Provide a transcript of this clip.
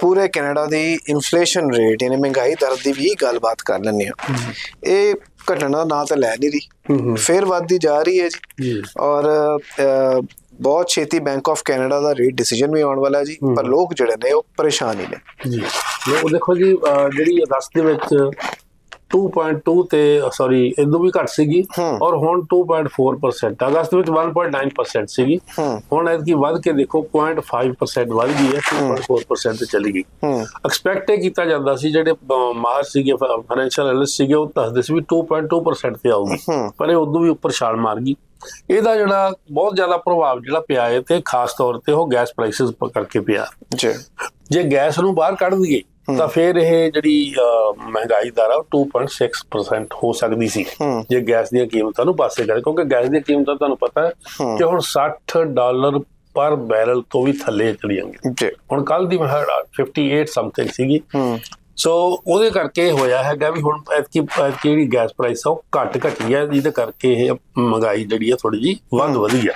ਪੂਰੇ ਕੈਨੇਡਾ ਦੀ inflation rate ਯਾਨੀ ਮਹਿੰਗਾਈ ਦਰ ਦੀ ਵੀ ਗੱਲਬਾਤ ਕਰ ਲੈਂਦੇ ਹਾਂ। ਇਹ ਘਟਣਾ ਨਾ ਤਾਂ ਲੈ ਨਹੀਂ ਰਹੀ। ਫਿਰ ਵੱਧਦੀ ਜਾ ਰਹੀ ਹੈ ਜੀ। ਔਰ ਬਹੁਤ ਛੇਤੀ ਬੈਂਕ ਆਫ ਕੈਨੇਡਾ ਦਾ ਰੇਟ ਡਿਸੀਜਨ ਵੀ ਆਉਣ ਵਾਲਾ ਹੈ ਜੀ। ਪਰ ਲੋਕ ਜਿਹੜੇ ਨੇ ਉਹ ਪਰੇਸ਼ਾਨ ਹੀ ਨੇ। ਜੀ। ਲੋ ਦੇਖੋ ਜੀ ਜਿਹੜੀ ਅਗਸਤ ਦੇ ਵਿੱਚ 2.2 ਤੇ ਸੌਰੀ ਇਦੋਂ ਵੀ ਘੱਟ ਸੀਗੀ। ਔਰ ਹੁਣ 2.4% ਅਗਸਤ ਵਿੱਚ 1.9% ਸੀਗੀ। ਹੁਣ ਐਤਕੀ ਵੱਧ ਕੇ ਦੇਖੋ 0.5% ਵੱਧ ਗਈ ਹੈ 2.4% ਤੇ ਚਲੀ ਗਈ। ਐਕਸਪੈਕਟ ਕੀਤਾ ਜਾਂਦਾ ਸੀ ਜਿਹੜੇ ਮਾਹਰ ਸੀਗੇ ਫਾਈਨੈਂਸ਼ੀਅਲ ਐਨਾਲਿਸਟ ਸੀਗੇ ਉਹ ਦੱਸਦੇ ਸੀ ਵੀ 2.2% ਤੇ ਆਊਗੀ। ਪਰ ਇਹ ਉਦੋਂ ਵੀ ਉੱਪਰ ਛਾਲ ਮਾਰ ਗਈ। ਇਹਦਾ ਜਿਹੜਾ ਬਹੁਤ ਜ਼ਿਆਦਾ ਪ੍ਰਭਾਵ ਜਿਹੜਾ ਪਿਆ ਹੈ ਤੇ ਖਾਸ ਤੌਰ ਤੇ ਉਹ ਗੈਸ ਪ੍ਰਾਈਸਸ ਕਰਕੇ ਪਿਆ। ਜੀ। ਜੇ ਗੈਸ ਨੂੰ ਬਾਹਰ ਕੱਢ ਦਈਏ ਤਾਂ ਫਿਰ ਇਹ ਜਿਹੜੀ ਮਹਿੰਗਾਈ ਦਰ ਆ ਉਹ 2.6% ਹੋ ਸਕਦੀ ਸੀ। ਜੇ ਗੈਸ ਦੀਆਂ ਕੀਮਤਾਂ ਨੂੰ ਪਾਸੇ ਕਰੇ ਕਿਉਂਕਿ ਗੈਸ ਦੀਆਂ ਕੀਮਤਾਂ ਤੁਹਾਨੂੰ ਪਤਾ ਹੈ। ਕਿ ਹੁਣ 60 ਡਾਲਰ ਪਰ ਬੈਰਲ ਤੋਂ ਵੀ ਥੱਲੇ ਚਲੀ ਜਾਂਦੀ ਜੀ। ਹੁਣ ਕੱਲ ਦੀ ਮੈਂ 58 ਸਮਥਿੰਗ ਸੀਗੀ। ਸੋ ਉਹਦੇ ਕਰਕੇ ਹੋਇਆ ਹੈਗਾ ਵੀ ਹੁਣ ਐਤਕੀ ਜਿਹੜੀ ਗੈਸ ਪ੍ਰਾਈਸ ਆ ਉਹ ਘੱਟ ਘਟੀ ਹੈ ਜਿਹਦੇ ਕਰਕੇ ਇਹ ਮਹਿੰਗਾਈ ਜਿਹੜੀ ਆ ਥੋੜੀ ਜੀ ਵੱਧ ਵਧੀ ਆ।